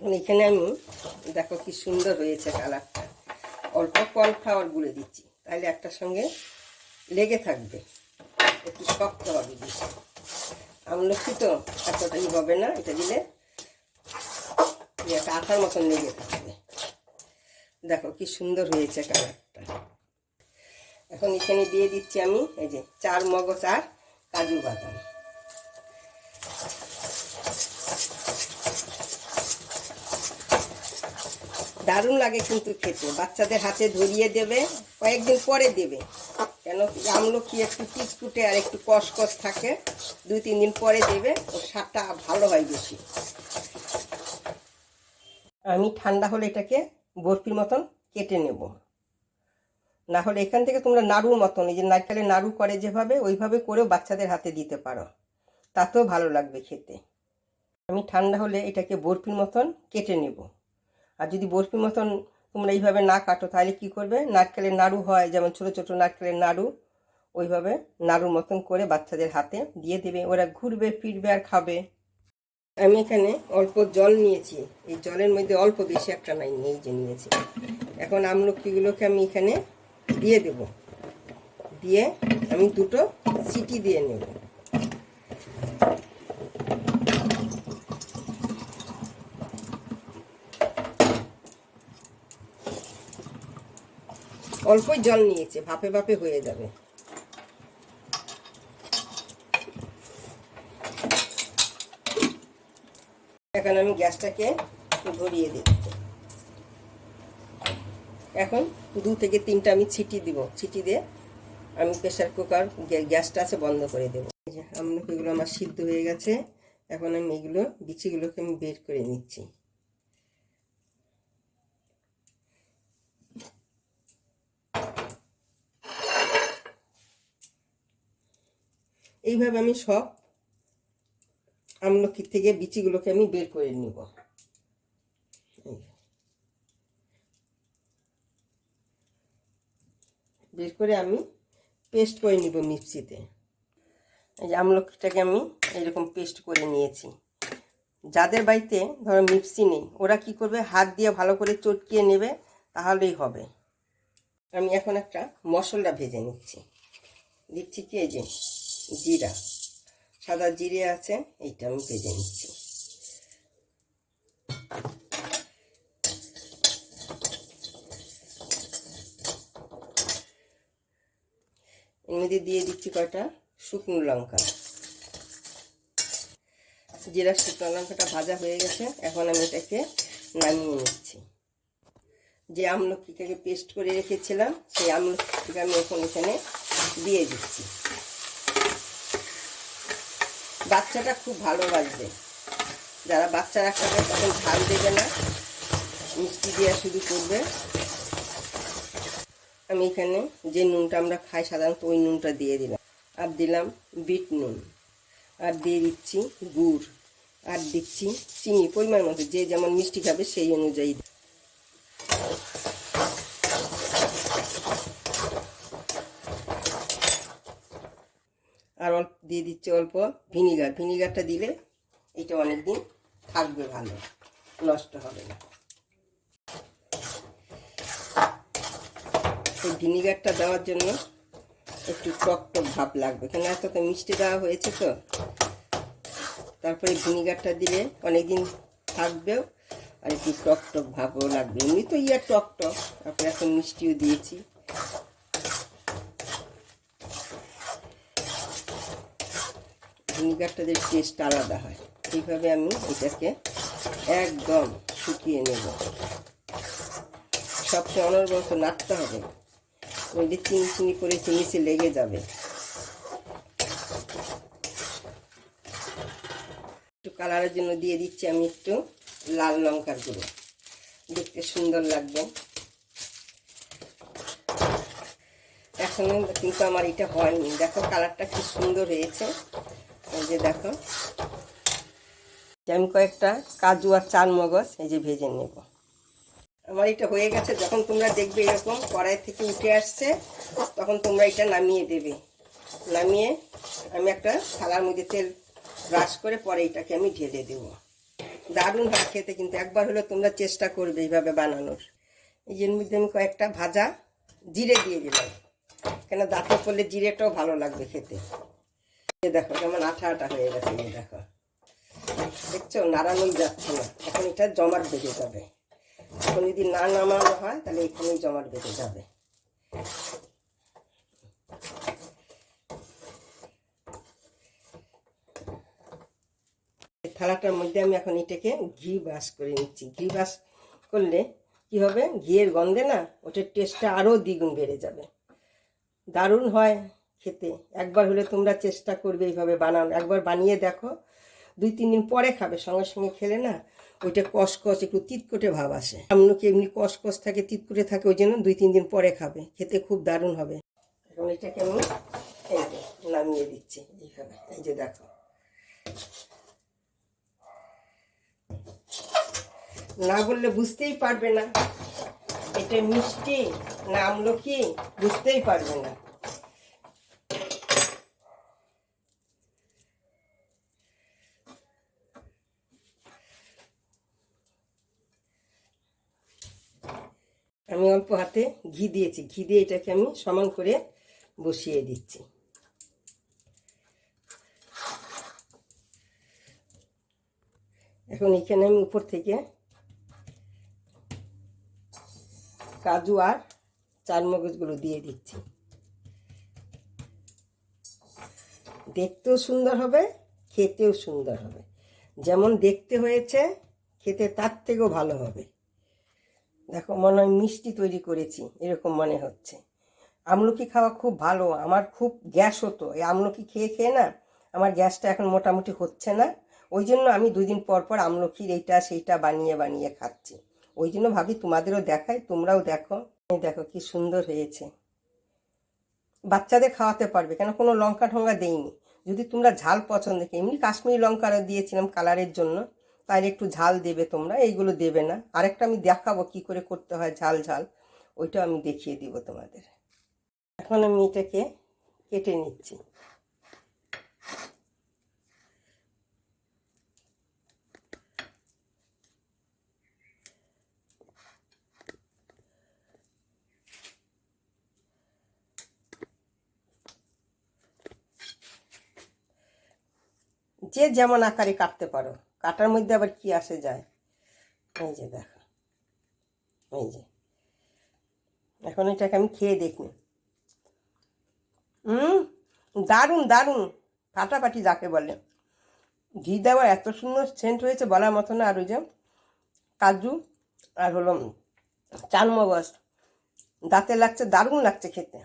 এখন এখানে আমি, দেখো কি সুন্দর হয়েছে কালারটা। অল্প কর্নফ্লাওয়ার গুলে দিচ্ছি, তাহলে একটার সঙ্গে লেগে থাকবে। একটু শক্ত হবে বেশি। আমলকি তো এতটাই হবে না, এটা দিলে একটা আঠার মতন লেগে থাকবে। দেখো কি সুন্দর হয়েছে কালারটা। এখন এখানে দিয়ে দিচ্ছি আমি, এই যে চার মগজ আর কাজু বাদাম। দারুণ লাগে কিন্তু খেতে। বাচ্চাদের হাতে ধরিয়ে দেবে, কয়েকদিন পরে দেবে। কেন আমলকি একটু টিচকুটে আর একটু কসকস থাকে, দুই, তিন দিন পরে দেবে, ওর স্বাদটা ভালো হয় বেশি। আমি ঠান্ডা হলে এটাকে বরফির মতন কেটে নেব। না হলে এখান থেকে তোমরা নাড়ুর মতন, এই যে নারকেলের নাড়ু করে যেভাবে, ওইভাবে করেও বাচ্চাদের হাতে দিতে পারো। তাতেও ভালো লাগবে খেতে। আমি ঠান্ডা হলে এটাকে বরফির মতন কেটে নেব। আর যদি বরফির মতন তোমরা এইভাবে না কাটো, তাহলে কি করবে? নারকেলের নাড়ু হয়, যেমন ছোটো ছোটো নারকেলের নাড়ু, ওইভাবে নাড়ুর মতন করে বাচ্চাদের হাতে দিয়ে দেবে। ওরা ঘুরবে, ফিরবে আর খাবে। আমি এখানে অল্প জল নিয়েছি। এই জলের মধ্যে অল্প বেশি একটা নাই, এই যে নিয়েছি। এখন আমলকিগুলোকে আমি এখানে দিয়ে দেব। দিয়ে আমি দুটো সিটি দিয়ে নেব। অল্পই জল নিয়েছে, ভাপে ভাপে হয়ে যাবে। এখন আমি গ্যাসটাকে ধরিয়ে দিচ্ছি। এখন দু থেকে তিনটা আমি ছিটি দিব। ছিটি দিয়ে আমি প্রেশার কুকার গ্যা- গ্যাসটা আছে বন্ধ করে দেবো। আমলকিগুলো আমার সিদ্ধ হয়ে গেছে। এখন আমি এগুলো, বিচিগুলোকে আমি বের করে নিচ্ছি। এইভাবে আমি সব আমলকি থেকে বিচিগুলোকে আমি বের করে নিব। বের করে আমি পেস্ট করে নিব মিক্সিতে। এই যে আমলকিটাকে আমি এরকম পেস্ট করে নিয়েছি। যাদের বাড়িতে ধরো মিক্সি নেই, ওরা কি করবে? হাত দিয়ে ভালো করে চটকিয়ে নেবে, তাহলেই হবে। আমি এখন একটা মশলা ভেজে নিচ্ছি। দিচ্ছি কি এই যে জিরা, সাদা জিরে আছে, এইটা আমি ভেজে নিচ্ছি। এর মধ্যে দিয়ে দিচ্ছি কয়টা? শুকনো লঙ্কা। জিরা শুকনো লঙ্কাটা ভাজা হয়ে গেছে, এখন আমি এটাকে নামিয়ে নিচ্ছি। যে আমলকিটাকে পেস্ট করে রেখেছিলাম, সেই আমলকিটাকে আমি এখন এখানে দিয়ে দিচ্ছি। বাচ্চাটা খুব ভালোবাসবে। যারা বাচ্চা বাচ্চারা খাবে তখন ঝাল দেবে না, মিষ্টি দিয়ে শুধু করবে। আমি এখানে যে নুনটা আমরা খাই সাধারণত ওই নুনটা দিয়ে দিলাম। আর দিলাম বিট নুন। আর দিয়ে দিচ্ছি গুড়। আর দিচ্ছি চিনি, পরিমাণ মতো, যে যেমন মিষ্টি খাবে সেই অনুযায়ী আর অল্প দিয়ে দিচ্ছি অল্প ভিনিগার। ভিনিগারটা দিলে এটা অনেক দিন থাকবে ভালো, নষ্ট হবে না। এই ভিনিগারটা দেওয়ার জন্য একটু টক টক ভাব লাগবে। কেন এত তো মিষ্টি দেওয়া হয়েছে তো? তারপরে ভিনিগারটা দিলে অনেক দিন থাকবেও আর একটু টক টক ভাবও লাগবে। এমনি তো ইয়ার টক টক, তারপরে এখন মিষ্টিও দিয়েছি। ভিনিগারটাদের টেস্ট আলাদা হয়। এইভাবে আমি এটাকে একদম শুকিয়ে নেব। সবসময় অনর্গত নাড়তে হবে। নইলে চিনি চিনি করে চিনিতে লেগে যাবে। একটু কালারের জন্য দিয়ে দিচ্ছি আমি একটু লাল লঙ্কার গুঁড়ো। দেখতে সুন্দর লাগবে। এখনও কিন্তু আমার এটা হয়নি। দেখো কালারটা কি সুন্দর হয়েছে। এই যে দেখো। আমি কয়েকটা কাজু আর চাল মগজ এই যে ভেজে নেব। আমার এটা হয়ে গেছে। যখন তোমরা দেখবে এরকম কড়াই থেকে উঠে আসছে, তখন তোমরা এটা নামিয়ে দেবে। নামিয়ে আমি একটা থালার মধ্যে তেল ব্রাশ করে পরে এটাকে আমি ঢেলে দেব। দারুণ হয় খেতে কিন্তু। একবার হলে তোমরা চেষ্টা করবে এইভাবে বানানোর। এই যে মধ্যে আমি কয়েকটা ভাজা জিরে দিয়ে দিলাম। কেন দাঁতে পড়লে জিরেটাও ভালো লাগবে খেতে। দেখো, কেমন আঠা আঠা হয়ে গেছে দেখো। দেখছ, নাড়ানোই যাচ্ছে না। এখন এটা জমাট বেঁধে যাবে। এখন যদি না নামানো হয়, তাহলে এখানেই জমাট বেঁধে যাবে। থালাটার মধ্যে আমি এখন এটাকে ঘি ব্রাশ করে নিচ্ছি। ঘি ব্রাশ করলে কি হবে? ঘিয়ের গন্ধে না, ওটার টেস্টটা আরও দ্বিগুণ বেড়ে যাবে। দারুণ হয়। খেতে। একবার হলে তোমরা চেষ্টা করবে এইভাবে বানানো। একবার বানিয়ে দেখো। দুই, তিন দিন পরে খাবে, সঙ্গে সঙ্গে খেলে না, ওইটা কসকস একটু তিতকুটে ভাব আসে। আমনুকি এমনি কসকস থাকে, তিতকুটে থাকে, ওই জন্য দুই, তিন দিন পরে খাবে। খেতে খুব দারুণ হবে। এখন এটাকে আমি এই নামিয়ে দিচ্ছি এইভাবে। এই যে দেখো। না বললে বুঝতেই পারবে না। এটা মিষ্টি, না আমলকি, বুঝতেই পারবে না আমি হাতে ঘি দিয়েছি। ঘি দিয়ে এটাকে আমি সমান করে বসিয়ে দিচ্ছি। এখন এখানে আমি উপর থেকে কাজু আর চারমগজগুলো দিয়ে দিচ্ছি। দেখতেও সুন্দর হবে, খেতেও সুন্দর হবে। যেমন দেখতে হয়েছে, খেতে তার থেকেও ভালো হবে। দেখো, মনে হয় মিষ্টি তৈরি করেছি, এরকম মনে হচ্ছে। আমলকি খাওয়া খুব ভালো, আমার খুব গ্যাস হতো। এই আমলকি খেয়ে খেয়ে না, আমার গ্যাসটা এখন মোটামুটি হচ্ছে না। ওই জন্য আমি দুই দিন পর পর আমলকির এইটা, সেইটা বানিয়ে বানিয়ে খাচ্ছি। ওই জন্য ভাবি তোমাদেরও দেখাই, তোমরাও দেখো। দেখো কি সুন্দর হয়েছে। বাচ্চাদের খাওয়াতে পারবে, কেন কোনো লঙ্কা ঠঙ্কা দেইনি। যদি তোমরা ঝাল পছন্দ, এমনি কাশ্মীরি লঙ্কারও দিয়েছিলাম কালারের জন্য। তাই একটু ঝাল দেবে তোমরা, এইগুলো দেবে না। আরেকটা আমি দেখাবো কি করে করতে হয় ঝাল ঝাল ওইটা আমি দেখিয়ে দিব তোমাদের। এখন আমি এটাকে কেটে নিচ্ছি। যে যেমন আকারে কাটতে পারো। কাটার মধ্যে আবার কি আসে যায়? এই যে দেখো। এই যে। এখন এটাকে আমি খেয়ে দেখি। হুম দারুণ দারুণ। ফাটাফাটি যাকে বলে। ঘি দেওয়া এত সুন্দর সেন্ট হয়েছে বলার মতো না, আর ওই যে কাজু আর হলো চানমগজ দাঁতে লাগছে, দারুণ লাগছে খেতে।